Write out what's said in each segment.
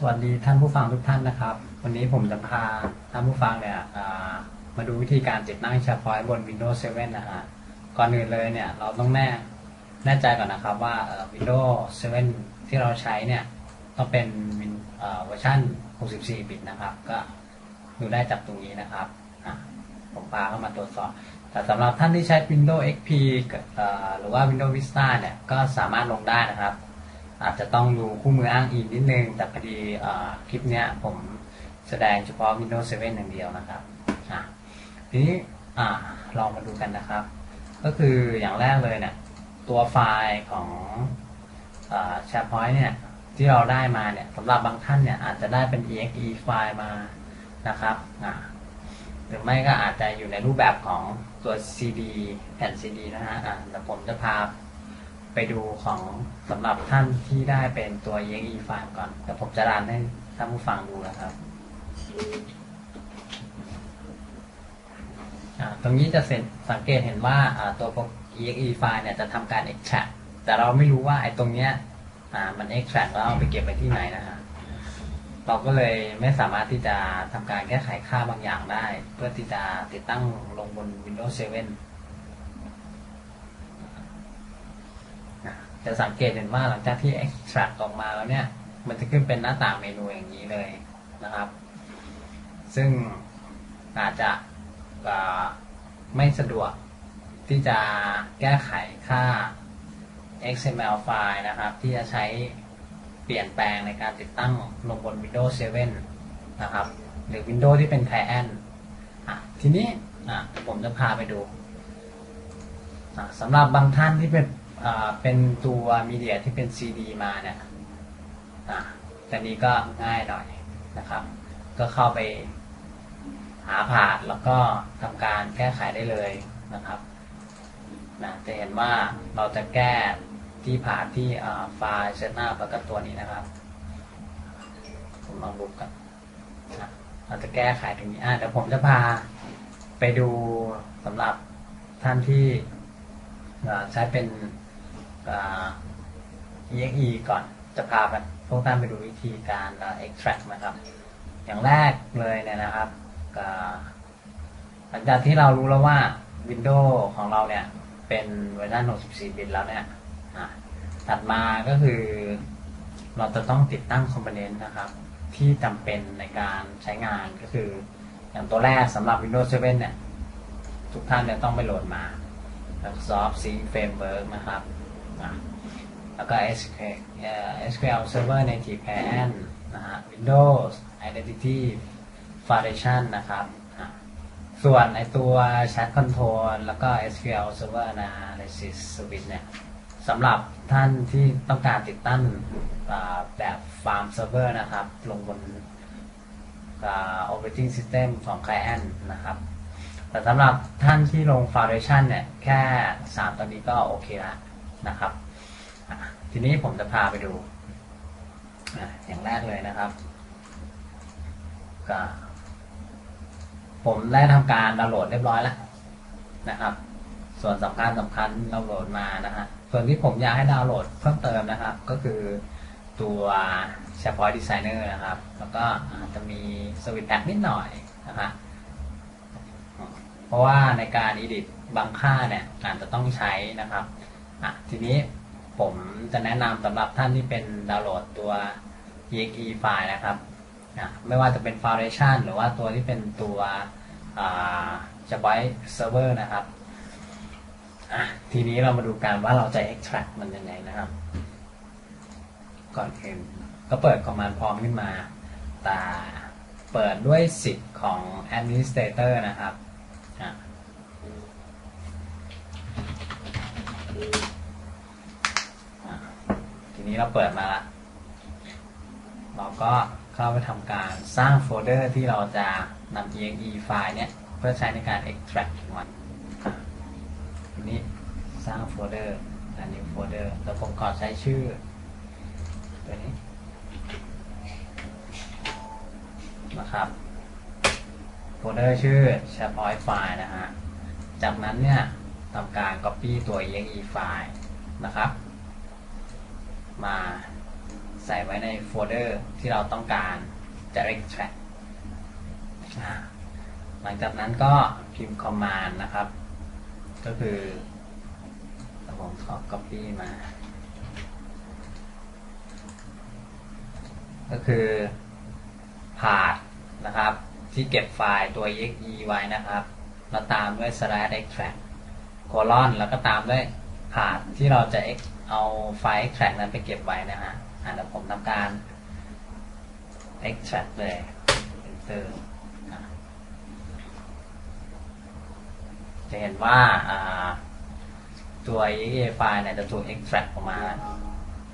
สวัสดีท่านผู้ฟังทุกท่านนะครับ วันนี้ผมจะพาท่านผู้ฟังเนี่ยมาดูวิธีการติดตั้ง SharePoint บน Windows 7 นะฮะก่อนอื่นเลยเนี่ยเราต้องแน่แน่ใจก่อนนะครับว่า Windows 7 ที่เราใช้เนี่ยต้องเป็นเวอร์ชัน64 บิตนะครับ ก็ดูได้จากตรงนี้นะครับผมพาเข้ามาตรวจสอบแต่สำหรับท่านที่ใช้ Windows XP กับเอ่อหรือว่า Windows Vista เนี่ยก็สามารถลงได้นะครับ อาจจะต้องดูคู่มืออ้างอิงนิดนึง แต่พอดีอคลิปเนี้ยผมแสดงเฉพาะ Windows 7 อย่างเดียวนะครับทีนี้ลองมาดูกันนะครับ ก็คืออย่างแรกเลยเนี่ยตัวไฟล์ของเอ่อ SharePoint เนี่ยที่เราได้มาเนี่ยสำหรับบางท่านเนี่ยอาจจะได้เป็น exe ไฟล์มานะครับหรือไม่ก็อาจจะอยู่ในรูปแบบของตัว CD แผ่น CD นะฮะแต่ผมจะพา ไปดูของสำหรับท่านที่ได้เป็นตัว exe ไฟล์ก่อนแต่ผมจะรันให้ท่านผู้ฟังดูนะครับตรงนี้จะส,สังเกตเห็นว่าอ่าตัว exe ไฟล์เนี่ยจะทำการ extract แต่เราไม่รู้ว่าไอ้ตรงเนี้ยมัน extract แล้วเอาไปเก็บไปที่ไหนนะฮะเราก็เลยไม่สามารถที่จะทำการแก้ไขค่าบางอย่างได้ เพื่อที่จะติดตั้งลงบน Windows 7 จะสังเกตเห็นว่าหลังจากที่ extract ออกมาแล้วเนี่ย มันจะขึ้นเป็นหน้าต่างเมนูอย่างนี้เลยนะครับ ซึ่งอาจจะไม่สะดวกที่จะแก้ไขค่า XML ไฟล์นะครับ ที่จะใช้เปลี่ยนแปลงในการติดตั้งลงบน Windows 7 นะครับ หรือ Windows ที่เป็น Client อะทีนี้ผมจะพาไปดูสำหรับบางท่านที่เป็น เป็นตัวมีเดียที่เป็น CD มาเนี่ยแต่นี้ก็ง่ายหน่อยนะครับ ก็เข้าไปหาผ่านแล้วก็ทำการแก้ไขได้เลยนะครับนะจะเห็นว่าเราจะแก้ที่ผ่านที่ไฟล์เซตหน้าแล้วก็ตัวนี้นะครับ ผมลองดูกันนะเราจะแก้ไขตรงนี้อ่าเดี๋ยวผมจะพาไปดูสำหรับท่านที่ใช้เป็น exe ก่อนจะพาไปพวกท่านไปดูวิธีการอ่า extract นะครับ อย่างแรกเลยเนี่ยนะครับหลังจากที่เรารู้แล้วว่า Windows ของเราเนี่ย เป็นเวอร์ชัน64 บิตแล้วเนี่ยถัดมาก็คือ เราจะต้องติดตั้งคอมโพเนนต์นะครับ ที่จำเป็นในการใช้งานก็คือ อย่างตัวแรกสำหรับ Windows 7 เนี่ย ทุกท่านเนี่ยต้องไปโหลดมา Microsoft Sync Framework นะครับ แล้วก็ SQL SQL Server Native Client นะฮะ Windows Identity Foundation นะครับอะส่วนไอตัว Chat Control แล้วก็ SQL Server Analysis Suite เนี่ยสำหรับท่านที่ต้องการติดตั้งอ่าแบบ Farm Server นะครับ ลงบน Operating System ของ Client นะครับ แต่สำหรับท่านที่ลง Foundation เนี่ย แค่ 3 ตอนนี้ก็โอเคแล้ว นะครับ ทีนี้ผมจะพาไปดูอะอย่างแรกเลยนะครับก็ผมได้ทำการดาวน์โหลดเรียบร้อยแล้วนะครับ ส่วนสำคัญสำคัญดาวน์โหลดมานะฮะส่วนที่ผมอยากให้ดาวน์โหลดเพิ่มเติมนะครับ ก็คือตัว SharePoint Designer นะครับ แล้วก็อาจจะมี Service Pack นิดหน่อยนะฮะเพราะว่าในการ edit บางค่าเนี่ยอาจจะต้องใช้นะครับ อะทีนี้ผมจะแนะนำสำหรับท่านที่เป็นดาวน์โหลดตัว exe ไฟล์นะครับอะไม่ว่าจะเป็น Foundation หรือว่าตัวที่เป็นตัวจะไว้ Server นะครับอะทีนี้เรามาดูกันว่าเราจะ extract มันยังไงนะครับ ก่อนอื่นก็เปิด command prompt ขึ้นมา แต่เปิดด้วยสิทธิ์ของ administrator นะครับ อะอะที นี้เราเปิดมาละเราก็เข้าไปทำการสร้างโฟลเดอร์ที่เราจะนำ exe ไฟล์เนี่ยเพื่อใช้ในการ extract มันทีนี้สร้างโฟลเดอร์อันนี้โฟลเดอร์แล้วผมขอใช้ชื่อตัวนี้นะครับโฟลเดอร์ชื่อ SharePoint ไฟล์นะฮะ จากนั้นเนี่ยทำการ Copy ตัว exe ไฟล์นะครับ มาใส่ไว้ในโฟลเดอร์ที่เราต้องการจะ extract หลังจากนั้นก็พิมพ์ command นะครับ ก็คือเดี๋ยวผมขอ copy มา ก็คือ path นะครับ ที่เก็บไฟล์ตัว exe ไว้นะครับแล้วตามด้วย slash extract colon แล้วก็ตามด้วย path ที่เราจะ ex เอาไฟล์ extract นั้นไปเก็บไว้นะฮะอะเดี๋ยวผมทำการ extract เลย enter จะเห็นว่าตัว exe ไฟล์เนี่ยจะถูก extract ออกมา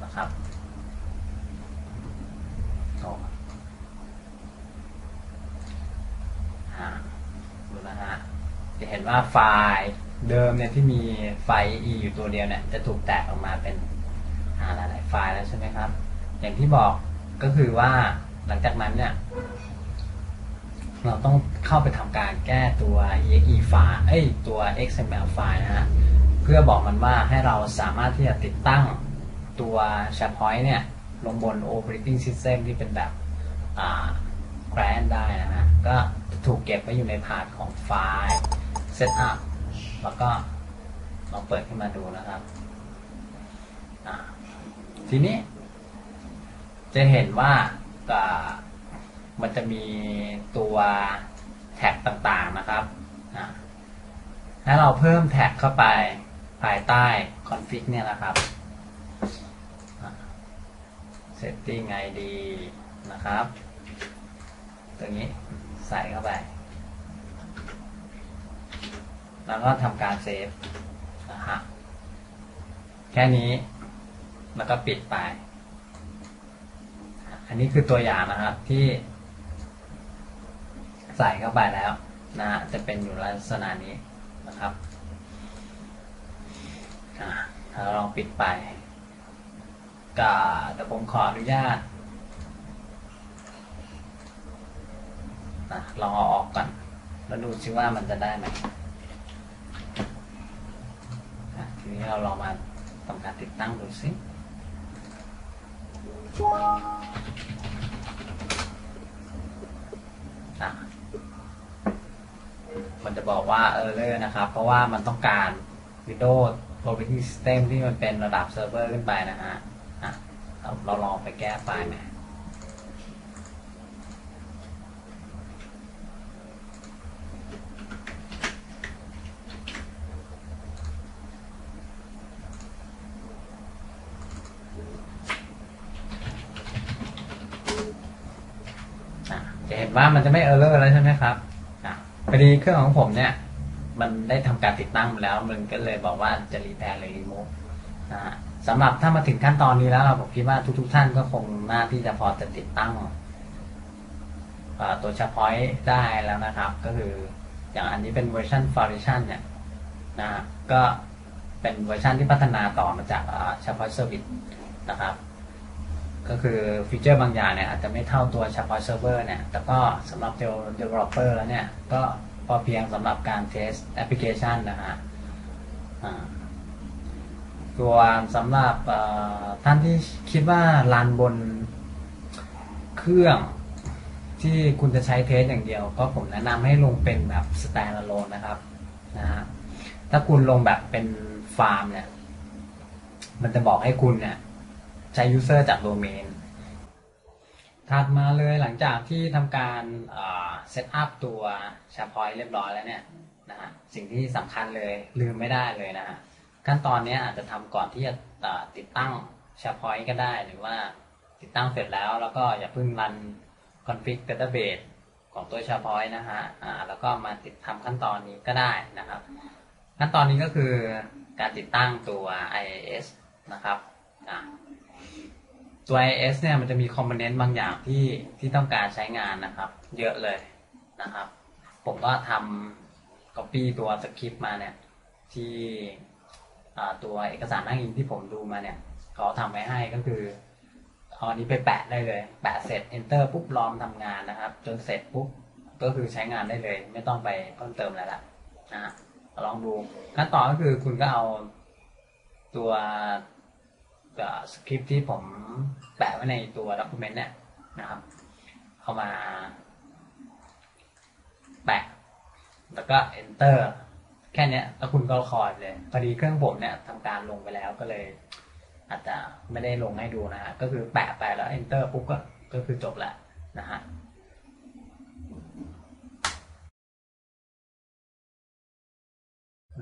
นะครับดูนะฮะจะเห็นว่าไฟล์ เดิมเนี่ยที่มีไฟล์ e อยู่ตัวเดียวเนี่ยจะถูกแตกออกมาเป็นอ่าหลายๆไฟล์แล้วใช่ไหมครับ อย่างที่บอกก็คือว่าหลังจากนั้นเนี่ย เราต้องเข้าไปทำการแก้ตัว exe ไฟล์เอ้ยตัว xml ไฟล์นะฮะเพื่อบอกมันว่าให้เราสามารถที่จะติดตั้งตัว SharePoint เนี่ย ลงบน operating system ที่เป็นแบบอ่า grant ได้นะฮะก็ถูกเก็บไว้อยู่ในพาร์ทของไฟล์ setup แล้วก็ลองเปิดขึ้นมาดูนะครับ ทีนี้ จะเห็นว่ามันจะมีตัวแท็กต่างๆนะครับอ่าเราเพิ่มแท็กเข้าไปภายใต้ config เนี่ยนะครับอ่า setting id นะครับ ตรงนี้ใส่เข้าไป แล้วก็ทำการเซฟนะฮะแค่นี้ แล้วก็ปิดไป อันนี้คือตัวอย่างนะครับ ที่ ใส่เข้าไปแล้วนะฮะจะเป็นอยู่ลักษณะนี้นะครับถ้าลองปิดไปก็เดี๋ยวผมขออนุญาตอะลองเอาออกก่อน แล้วดูซิว่ามันจะได้ไหมอะที นี้เราลองมาทำการติดตั้งดูซิมันจะบอกว่าเออเลอร์นะครับ เพราะว่ามันต้องการ Windows Operating System ที่มันเป็นระดับเซิร์ฟเวอร์ขึ้นไปนะฮะะเราลองไปแก้ไฟล์ไหมอะ จะเห็นว่ามันจะไม่เออร์เลอร์แล้วใช่ไหมครับอะพอดีเครื่องของผมเนี่ย มันได้ทำการติดตั้งมาแล้วมันก็เลยบอกว่าจะรีแพร์หรือรีโมทนะฮะสำหรับถ้ามาถึงขั้นตอนนี้แล้วผมคิดว่าทุก ๆ ท่านก็คงน่าที่จะพอจะติดตั้งเอ่อตัว SharePoint ได้แล้วนะครับ ก็คืออย่างอันนี้เป็นเวอร์ชัน Foundation เนี่ยนะฮะก็เป็นเวอร์ชันที่พัฒนาต่อมาจากเอ่อ SharePoint Service นะครับ ก็คือฟีเจอร์บางอย่างเนี่ยอาจจะไม่เท่าตัว SharePoint Server เนี่ย แต่ก็สำหรับ developer แล้วเนี่ย ก็พอเพียงสำหรับการ test application นะฮะอ่าส่วนสำหรับท่านที่คิดว่ารันบนเครื่องที่คุณจะใช้เทสอย่างเดียว ก็ผมแนะนำให้ลงเป็นแบบ standalone นะครับนะฮะถ้าคุณลงแบบเป็นฟาร์มเนี่ย มันจะบอกให้คุณเนี่ย ใช้ user จากโดเมนถัดมาเลยหลังจากที่ทำการเซตอัพตัว SharePoint เรียบร้อยแล้วเนี่ยนะฮะสิ่งที่สำคัญเลยลืมไม่ได้เลยนะฮะขั้นตอนนี้อาจจะทำก่อนที่จะติดตั้ง SharePoint ก็ได้หรือว่าติดตั้งเสร็จแล้ว แล้วก็อย่าเพิ่งรัน config database ของตัว SharePoint นะฮะอ่าแล้วก็มาติดทำขั้นตอนนี้ก็ได้นะครับ ขั้นตอนนี้ก็คือการติดตั้งตัว IIS นะครับอ่า ตัว i s เนี่ยมันจะมีคอมโพเนนต์บางอย่างที่ที่ต้องการใช้งานนะครับ เยอะเลยนะครับ ผมก็ทำ copy ตัวสคริปต์มาเนี่ยที่อ่าตัวเอกสารอ้างอิงที่ผมดูมาเนี่ยเขาทำไว้ให้ก็คือเอาอันนี้ไปแปะได้เลย แปะเสร็จ enter ปุ๊บรอมทำงานนะครับ จนเสร็จปุ๊บก็คือใช้งานได้เลย ไม่ต้องไปเพิ่มเติมอะไรละนะฮะลองดูขั้นตอนก็คือคุณก็เอาตัว สคริปที่ผมแปะไว้ในตัวด็อกิเมนต์เนี่ยนะครับเขามา แปะ แล้วก็ enter แค่นี้แล้วคุณก็คอยเลยพอดีเครื่องผมเนี่ยทำการลงไปแล้วก็เลย อาจจะไม่ได้ลงให้ดูนะฮะก็คือแปะไปแล้ว enter ปุ๊บก็ก็คือจบล้วนะฮะ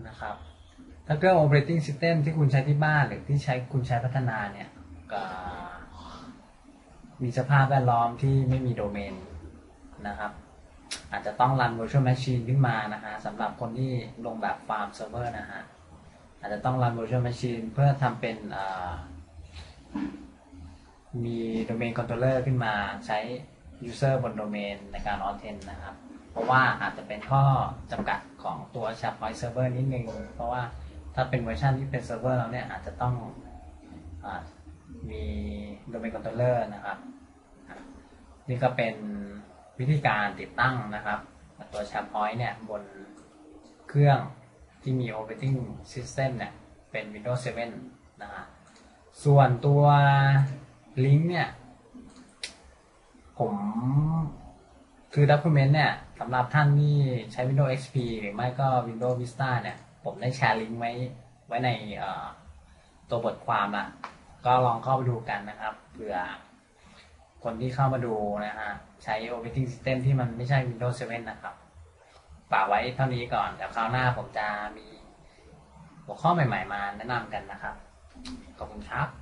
นะครับ ถ้าเครื่อง operating system ที่คุณใช้ที่บ้านหรือที่ใช้คุณใช้พัฒนาเนี่ยก็มีสภาพแวดล้อมที่ไม่มีโดเมนนะครับ อาจจะต้องรัน virtual machine ขึ้นมานะฮะสำหรับคนที่ลงแบบ farm server นะฮะอาจจะต้องรัน virtual machine เพื่อทำเป็นมี domain controller ขึ้นมาใช้ user บน domain ในการ on ten นะครับ เพราะว่าอาจจะเป็นข้อจำกัดของตัว SharePoint Server นิดนึง เพราะว่า ถ้าเป็นเวอร์ชันที่เป็นเซิร์ฟเวอร์แล้วเนี่ยอาจจะต้องอมี domain controller นะครับ นี่ก็เป็นวิธีการติดตั้งนะครับ ตัว SharePoint เนี่ยบนเครื่องที่มี operating system เนี่ยเป็น Windows 7 นะฮะส่วนตัวลิงก์เนี่ย ผมคือ document เนี่ยสำหรับท่านที่ใช้ Windows XP หรือไม่ก็ Windows Vista เนี่ย ผมได้แชร์ลิงก์ไว้ไว้ในตัวบทความละก็ลองเข้าไปดูกันนะครับเผื่อคนที่เข้ามาดูนะฮะใช้ operating system ที่มันไม่ใช่ Windows 7 นะครับฝากไว้เท่านี้ก่อนเดี๋ยวคราวหน้าผมจะมีหัวข้อใหม่ ๆ มาแนะนำกันนะครับ ขอบคุณครับ